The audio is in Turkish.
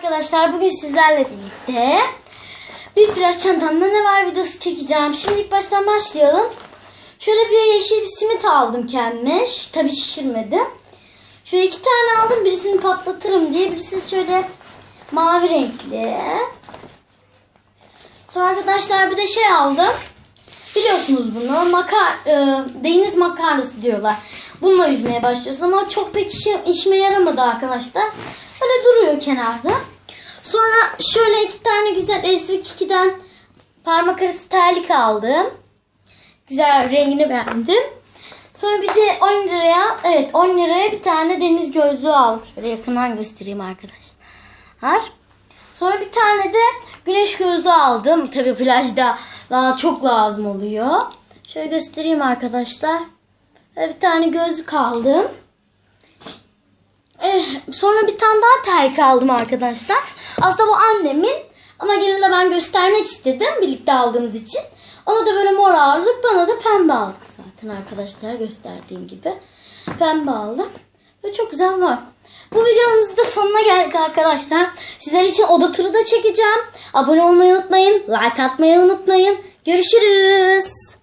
Arkadaşlar bugün sizlerle birlikte bir plaj çantamda ne var videosu çekeceğim. Şimdi ilk baştan başlayalım. Şöyle bir yeşil bir simit aldım kendime. Tabii şişirmedim. Şöyle iki tane aldım. Birisini patlatırım diye. Birisi şöyle mavi renkli. Sonra arkadaşlar bir de şey aldım. Biliyorsunuz bunu. Makar, e, deniz makarnası diyorlar. Bununla yüzmeye başlıyorsun ama çok pek işime yaramadı arkadaşlar. Böyle duruyor kenarda. Şöyle iki tane güzel Esvik 2'den parmak arası terlik aldım. Güzel rengini beğendim. Sonra bir de 10 liraya evet 10 liraya bir tane deniz gözlüğü aldım. Şöyle yakından göstereyim arkadaşlar. Sonra bir tane de güneş gözlüğü aldım. Tabii plajda daha çok lazım oluyor. Şöyle göstereyim arkadaşlar. Bir tane gözlük aldım. Sonra bir tane daha terlik aldım arkadaşlar. Aslında bu annemin ama gene de ben göstermek istedim birlikte aldığımız için. Ona da böyle mor aldık. Bana da pembe aldık zaten arkadaşlar gösterdiğim gibi. Pembe aldım. Ve çok güzel var. Bu videomuzun da sonuna geldik arkadaşlar. Sizler için oda turu da çekeceğim. Abone olmayı unutmayın. Like atmayı unutmayın. Görüşürüz.